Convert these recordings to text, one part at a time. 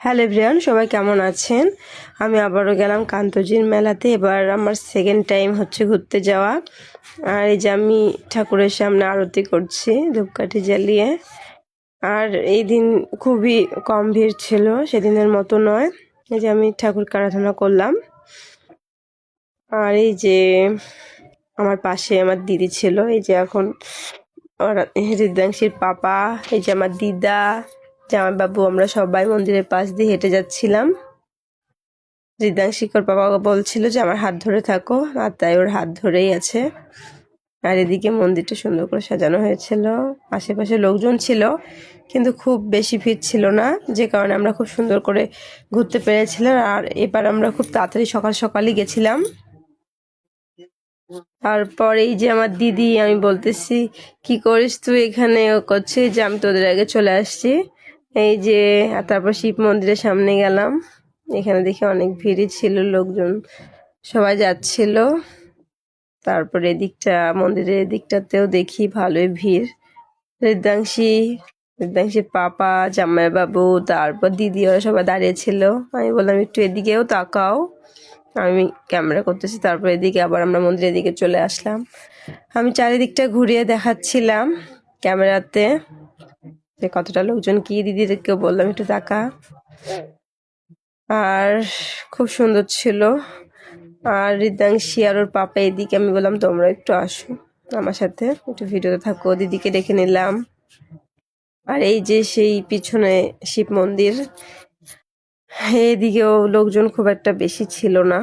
Hello everyone, সবাই কেমন আছেন? আমি আবারও গেলাম কান্তজির মেলাতে। এবার আমার সেকেন্ড টাইম হচ্ছে ঘুরতে যাওয়া। আর এই যে আমি ঠাকুরের সামনে আরতি করছি ধূপকাঠি জ্বালিয়ে। আর এই দিন খুবই কম ভিড় ছিল, সেদিনের মতো নয়। এই যে আমি ঠাকুরকে আরাধনা করলাম। আর এই যে আমার পাশে আমার দিদি ছিল, এই যে এখন হৃদাংশীর পাপা, এই যে আমার দিদা। জামাইবাবু, আমরা সবাই মন্দিরের পাশ দিয়ে হেঁটে যাচ্ছিলাম। হৃদাংশিকর বাবা বলছিল যে, আমার হাত ধরে থাকো। আর তাই ওর হাত ধরেই আছে। আর এদিকে মন্দিরটা সুন্দর করে সাজানো হয়েছিল। আশেপাশে লোকজন ছিল, কিন্তু খুব বেশি ভিড় ছিল না, যে কারণে আমরা খুব সুন্দর করে ঘুরতে পেরেছিলাম। আর এবার আমরা খুব তাড়াতাড়ি সকাল সকালই গেছিলাম। তারপর এই যে আমার দিদি, আমি বলতেছি, কি করিস তুই এখানে? ও করছে যে, আমি তোদের আগে চলে আসছি। এই যে তারপর শিব মন্দিরের সামনে গেলাম। এখানে দেখে অনেক ভিড়ই ছিল, লোকজন সবাই যাচ্ছিল। তারপর এদিকটা, মন্দিরের এদিকটাতেও দেখি ভালোই ভিড়। হৃদাংশী হৃদাংশীর পাপা, জামাইবাবু, তারপর দিদি, ওরা সবাই দাঁড়িয়েছিল আমি বললাম, একটু এদিকেও তাকাও। আমি ক্যামেরা করতেছি, তারপর এদিকে আবার আমরা মন্দিরের দিকে চলে আসলাম। আমি চারিদিকটা ঘুরিয়ে দেখাচ্ছিলাম ক্যামেরাতে। যে কতটা লোকজন কি দিদিদেরকেও বললাম একটু তাকা আর খুব সুন্দর ছিল। আর হৃদাংশী আর ওর পাপা এদিকে, আমি বললাম, তোমরা একটু আসো আমার সাথে, একটু ভিডিওতে থাকো। দিদিকে ডেকে নিলাম। আর এই যে সেই পিছনে শিব মন্দির, এদিকেও লোকজন খুব একটা বেশি ছিল না।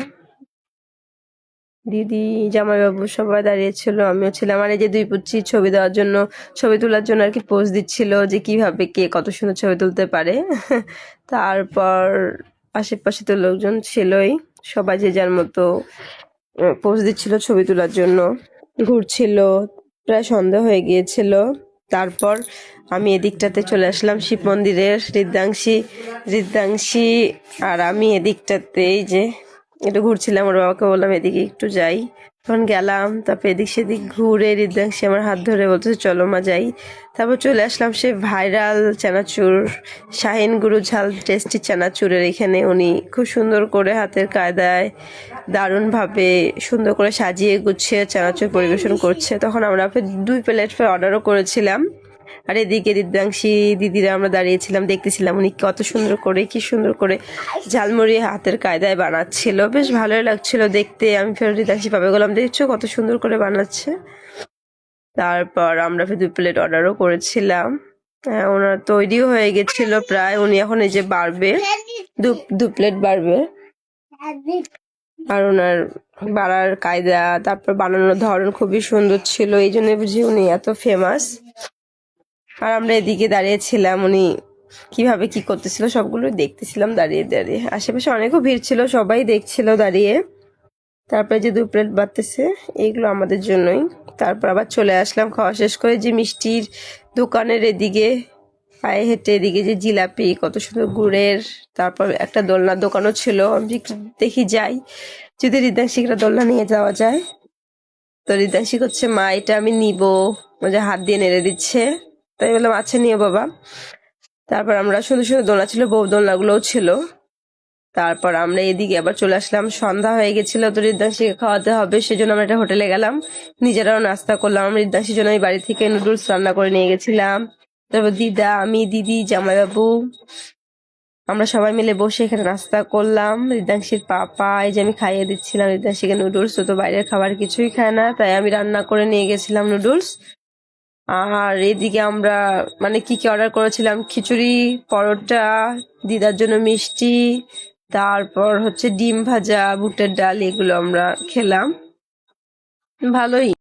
দিদি, জামাইবাবু সবাই দাঁড়িয়েছিল, আমিও ছিলাম। আর এই যে দুই পুচ্ছি ছবি দেওয়ার জন্য, ছবি তোলার জন্য আর কি পোজ দিচ্ছিল যে কীভাবে কে কত সুন্দর ছবি তুলতে পারে। তারপর আশেপাশে তো লোকজন ছিলই, সবাই যে যার মতো পোজ দিচ্ছিল ছবি তোলার জন্য। ঘুরছিল, প্রায় সন্ধ্যা হয়ে গিয়েছিল। তারপর আমি এদিকটাতে চলে আসলাম শিব মন্দিরের হৃদ্যাংশী হৃদ্যাংশী আর আমি এদিকটাতে এই যে একটু ঘুরছিলাম, ওর বাবাকে বললাম, এদিকে একটু যাই। তখন গেলাম, তারপর এদিক সেদিক ঘুরে হৃদ্যাংশী আমার হাত ধরে বলতেছে চলো মা যাই। তারপর চলে আসলাম সে ভাইরাল চানাচুর, শাহিন গুরু ঝাল টেস্টি চানাচুরের এখানে। উনি খুব সুন্দর করে হাতের কায়দায় দারুণভাবে সুন্দর করে সাজিয়ে গুছিয়ে চানাচুর পরিবেশন করছে। তখন আমরা দুই প্লেট অর্ডারও করেছিলাম। আর এদিকে দিদাংশী দিদিরা আমরা দাঁড়িয়েছিলাম দেখতেছিলাম উনি কত সুন্দর করে কি সুন্দর করে ঝালমুড়ি হাতের কায়দায় বানাচ্ছিল। বেশ ভালোই লাগছিল দেখতে। আমি ফের দিদাংশী পাবে গেলাম দেখছ কত সুন্দর করে বানাচ্ছে? তারপর আমরা ফের দুই প্লেট অর্ডারও করেছিলাম। হ্যাঁ, ওনার তৈরিও হয়ে গেছিল প্রায়। উনি এখন এই যে বাড়বে দু দু প্লেট বাড়বে। আর ওনার বাড়ার কায়দা তারপর বানানোর ধরন খুবই সুন্দর ছিল। এই জন্য বুঝি উনি এত ফেমাস আর আমরা এদিকে দাঁড়িয়েছিলাম উনি কীভাবে কি করতেছিল সবগুলো দেখতেছিলাম দাঁড়িয়ে দাঁড়িয়ে। আশেপাশে অনেকও ভিড় ছিল, সবাই দেখছিল দাঁড়িয়ে। তারপরে যে দু প্লেট বাড়তেছে এইগুলো আমাদের জন্যই। তারপর আবার চলে আসলাম, খাওয়া শেষ করে যে মিষ্টির দোকানের এদিকে, পায়ে হেঁটে এদিকে যে জিলাপি, কত সুন্দর গুড়ের। তারপর একটা দোলনার দোকানও ছিল, আমি দেখি যাই। যদি হৃদাংশিকরা দোলনা নিয়ে যাওয়া যায়। তো হৃদাংশিক হচ্ছে, মা, এটা আমি নিব। যে হাত দিয়ে নেড়ে দিচ্ছে। তাই বললাম আচ্ছা নিয়ে বাবা। তারপর আমরা সুন্দর সুন্দর দোলনা ছিল, বউ দোলনাগুলোও ছিল। তারপর আমরা এদিকে আবার চলে আসলাম। সন্ধ্যা হয়ে গেছিল, তো রিদ্দাংশীকে খাওয়াতে হবে, সেজন্য আমরা একটা হোটেলে গেলাম। নিজেরাও নাস্তা করলাম। রিদ্দাংশীর জন্য বাড়ি থেকে নুডলস রান্না করে নিয়ে গেছিলাম। তারপর দিদা, আমি, দিদি, জামাইবাবু, আমরা সবাই মিলে বসে এখানে নাস্তা করলাম। রিদ্দাংশীর পাপা, এই যে আমি খাইয়ে দিচ্ছিলাম রিদ্দাংশীকে নুডলস তো বাইরের খাবার কিছুই খায় না, তাই আমি রান্না করে নিয়ে গেছিলাম নুডলস। আর এদিকে আমরা মানে কি কি অর্ডার করেছিলাম? খিচুড়ি, পরোটা, দিদার জন্য মিষ্টি, তারপর হচ্ছে ডিম ভাজা, বুটের ডাল, এগুলো আমরা খেলাম। ভালোই।